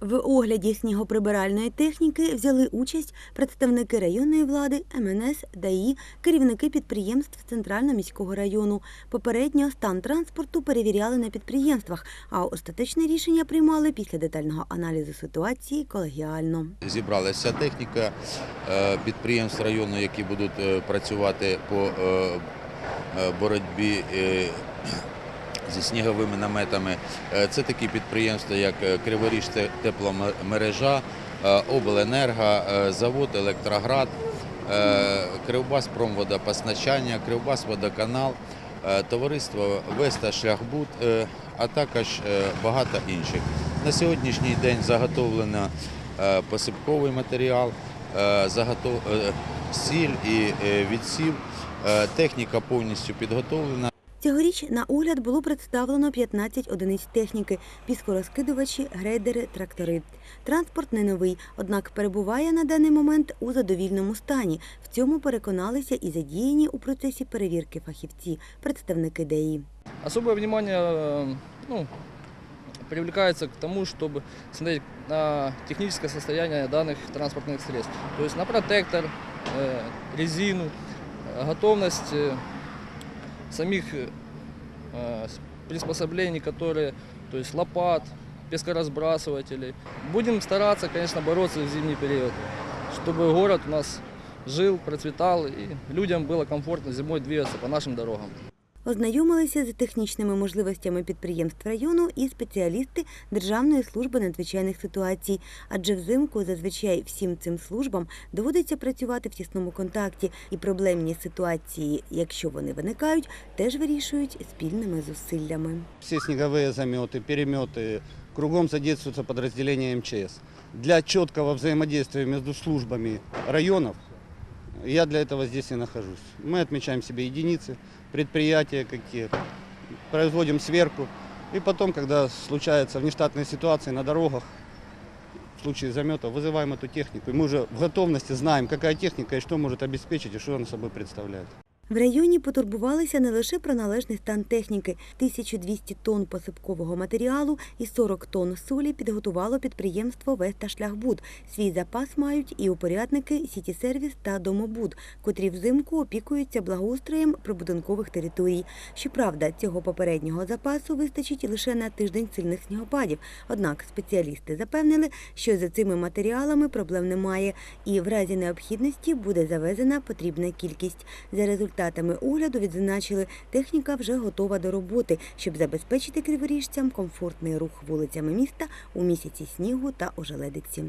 В огляді снігоприбиральної техніки взяли участь представники районної влади, МНС, ДАІ, керівники підприємств Центрально-міського району. Попередньо стан транспорту перевіряли на підприємствах, а остаточне рішення приймали після детального аналізу ситуації колегіально. Зібралася техніка е, підприємств району, які будуть е, працювати по е, боротьбі зі сніговими наметами. Е, Це такі підприємства, як е, Криворіж тепломережа, е, Обленерго, завод Електроград, Кривбас промводопостачання, Кривбас водоканал, товариство Веста Шляхбуд, е, а також багато інших. На сьогоднішній день заготовлено посипковий матеріал, сіль і відсів. Техніка повністю підготовлена. Цьогоріч на огляд було представлено 15 одиниць техніки, піскорозкидувачі, грейдери, трактори. Транспорт не новий, однак перебуває на даний момент у задовільному стані. В цьому переконалися і задіяні у процесі перевірки фахівці, представники ДАІ. Особое внимание э, ну, привлекается к тому, чтобы смотреть на техническое состояние данных транспортных средств. То есть на протектор, э, резину, э, готовность э, самих э, с- приспособлений, которые, то есть лопат, пескоразбрасывателей. Будем стараться, конечно, бороться в зимний период, чтобы город у нас жил, процветал и людям было комфортно зимой двигаться по нашим дорогам. Ознайомилися з технічними можливостями підприємств району і спеціалісти Державної служби надзвичайних ситуацій. Адже взимку зазвичай всім цим службам доводиться працювати в тісному контакті, і проблемні ситуації, якщо вони виникають, теж вирішують спільними зусиллями. Все снеговые заметы, переметы, кругом задействуется подразделение МЧС. Для четкого взаимодействия между службами районов я для этого здесь и нахожусь. Мы отмечаем себе единицы, предприятия какие, производим сверку. И потом, когда случаются внештатные ситуации на дорогах, в случае заметов, вызываем эту технику. И мы уже в готовности знаем, какая техника и что может обеспечить, и что она собой представляет. В районі потурбувалися не лише про належний стан техніки. 1200 тонн посипкового матеріалу і 40 тонн солі підготувало підприємство Веста Шляхбуд. Свій запас мають і упорядники Сіті Сервіс та Домобуд, котрі взимку опікуються благоустроєм прибудинкових територій. Щоправда, цього попереднього запасу вистачить лише на тиждень сильних снігопадів. Однак спеціалісти запевнили, що за цими матеріалами проблем немає, і в разі необхідності буде завезена потрібна кількість. За результатами огляду відзначили, техніка вже готова до роботи, щоб забезпечити криворіжцям комфортний рух вулицями міста у місяці снігу та ожеледиці.